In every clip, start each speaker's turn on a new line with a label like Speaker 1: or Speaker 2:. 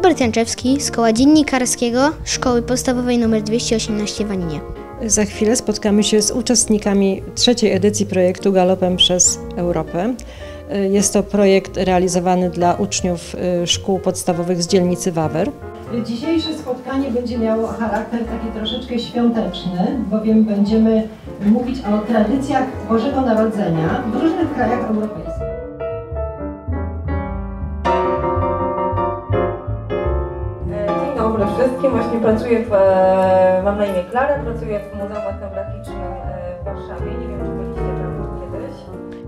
Speaker 1: Hubert Janczewski z Koła Dziennikarskiego Szkoły Podstawowej nr 218 w Aninie.
Speaker 2: Za chwilę spotkamy się z uczestnikami trzeciej edycji projektu Galopem przez Europę. Jest to projekt realizowany dla uczniów y, szkół podstawowych z dzielnicy Wawer. Dzisiejsze spotkanie będzie miało charakter taki troszeczkę świąteczny, bowiem będziemy mówić o tradycjach Bożego Narodzenia w różnych krajach europejskich.
Speaker 3: Dobry wszystkim. Właśnie pracuję w, e, mam na imię Klara, pracuję w Muzeum Etnograficznym e, w Warszawie. Nie wiem, czy byliście tam kiedyś.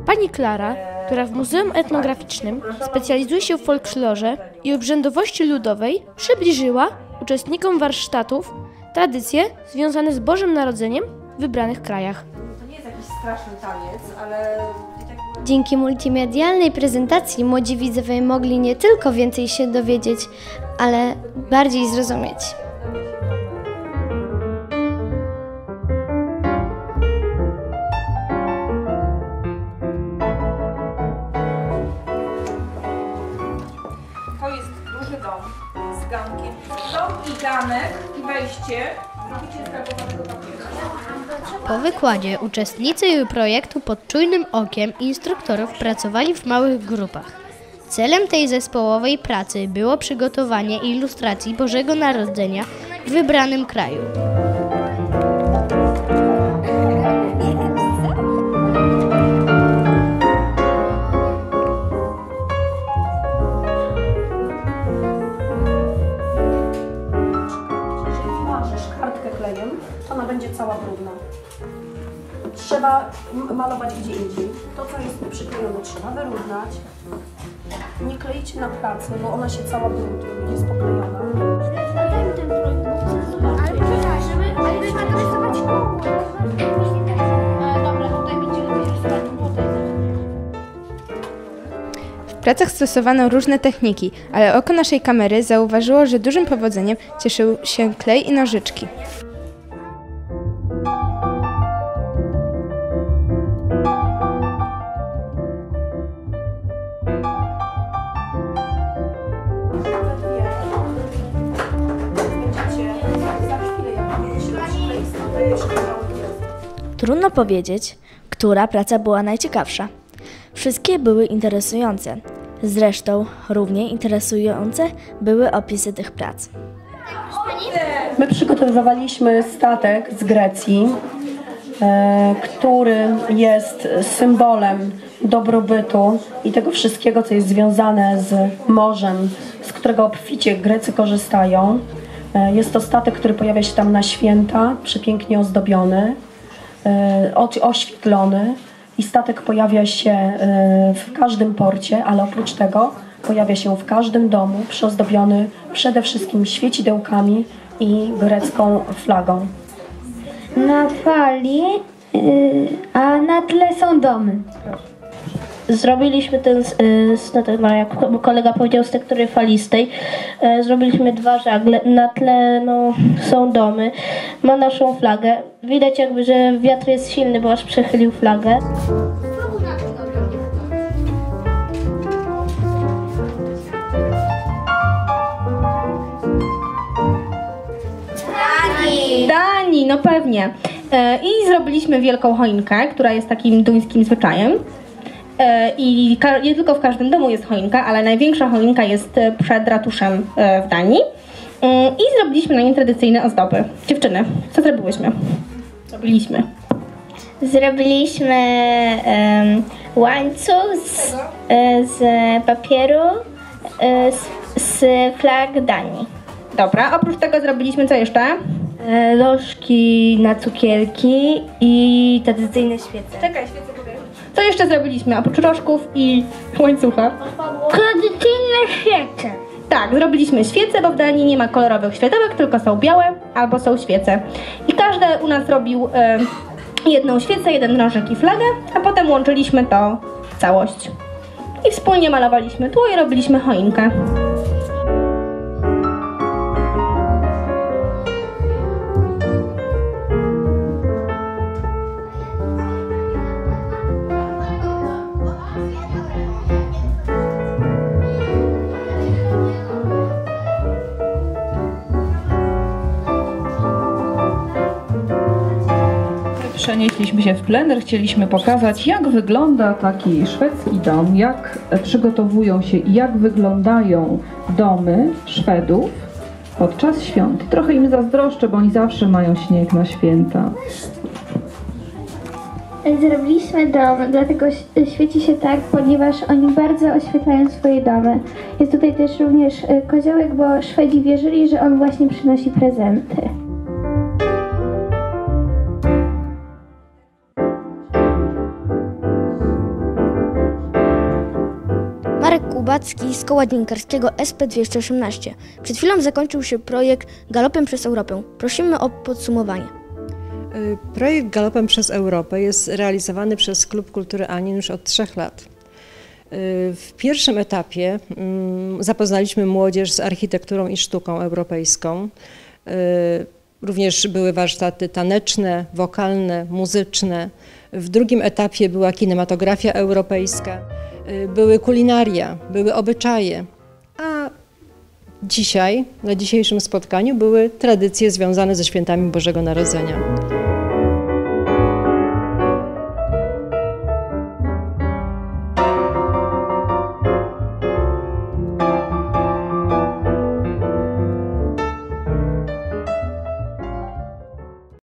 Speaker 4: Pani Klara, która w Muzeum Etnograficznym specjalizuje się w folklorze i obrzędowości ludowej, przybliżyła uczestnikom warsztatów tradycje związane z Bożym Narodzeniem w wybranych krajach.
Speaker 3: To nie jest jakiś straszny taniec, ale
Speaker 1: Dzięki multimedialnej prezentacji młodzi widzowie mogli nie tylko więcej się dowiedzieć, ale bardziej zrozumieć.
Speaker 3: to jest duży dom z gankiem. Dom i ganek i wejście zrobicie z karbowanego papieru.
Speaker 1: Po wykładzie uczestnicy projektu pod czujnym okiem instruktorów pracowali w małych grupach. Celem tej zespołowej pracy było przygotowanie ilustracji Bożego Narodzenia w wybranym kraju.
Speaker 5: Marzesz kartkę klejem, ona będzie cała brudna. Trzeba malować gdzie indziej. To, co jest przyklejone, trzeba wyrównać. Nie klejcie na pracy, bo ona się cała brudzi, jest poklejona.
Speaker 6: W pracach stosowano różne techniki, ale oko naszej kamery zauważyło, że dużym powodzeniem cieszył się klej i nożyczki.
Speaker 7: Trudno powiedzieć, która praca była najciekawsza. Wszystkie były interesujące. Zresztą równie interesujące były opisy tych prac.
Speaker 5: My przygotowywaliśmy statek z Grecji, e, który jest symbolem dobrobytu i tego wszystkiego, co jest związane z morzem, z którego obficie Grecy korzystają. E, Jest to statek, który pojawia się tam na święta, przepięknie ozdobiony, oświetlony i statek pojawia się e, w każdym porcie, ale oprócz tego pojawia się w każdym domu, przyozdobiony przede wszystkim świecidełkami i grecką flagą.
Speaker 8: Na fali, y, a na tle są domy. Zrobiliśmy ten, z- no to ma, jak kolega powiedział, z tektury falistej. y, Zrobiliśmy dwa żagle. Na tle no, są domy. Ma naszą flagę. Widać jakby, że wiatr jest silny, bo aż przechylił flagę.
Speaker 9: Danii, no pewnie. E, I zrobiliśmy wielką choinkę, która jest takim duńskim zwyczajem. E, I nie tylko w każdym domu jest choinka, ale największa choinka jest e, przed ratuszem e, w Danii. Mm, I zrobiliśmy na niej tradycyjne ozdoby. Dziewczyny, co zrobiłyśmy? Zrobiliśmy.
Speaker 8: Zrobiliśmy em, łańcuch z, z papieru z, z flag Danii.
Speaker 9: Dobra, oprócz tego zrobiliśmy co jeszcze?
Speaker 8: Lożki na cukierki i tradycyjne świece.
Speaker 9: Czekaj, świecę powiem. Co jeszcze zrobiliśmy oprócz rożków i łańcucha?
Speaker 8: Tradycyjne świece.
Speaker 9: Tak, zrobiliśmy świece, bo w Danii nie ma kolorowych światełek, tylko są białe albo są świece. I każdy u nas robił e, jedną świecę, jeden rożek i flagę, a potem łączyliśmy to w całość. I wspólnie malowaliśmy tło i robiliśmy choinkę.
Speaker 3: Przenieśliśmy się w plener, chcieliśmy pokazać, jak wygląda taki szwedzki dom, jak przygotowują się i jak wyglądają domy Szwedów podczas świąt. Trochę im zazdroszczę, bo oni zawsze mają śnieg na święta.
Speaker 10: Zrobiliśmy dom, dlatego świeci się tak, ponieważ oni bardzo oświetlają swoje domy. Jest tutaj też również e, koziołek, bo Szwedzi wierzyli, że on właśnie przynosi prezenty.
Speaker 11: Kubacki z koła dziennikarskiego SP218. Przed chwilą zakończył się projekt Galopem przez Europę. Prosimy o podsumowanie.
Speaker 2: Y, Projekt Galopem przez Europę jest realizowany przez Klub Kultury Anin już od trzech lat. Y, W pierwszym etapie mm, zapoznaliśmy młodzież z architekturą i sztuką europejską. Y, Również były warsztaty taneczne, wokalne, muzyczne. W drugim etapie była kinematografia europejska, były kulinaria, były obyczaje, a dzisiaj, na dzisiejszym spotkaniu były tradycje związane ze świętami Bożego Narodzenia.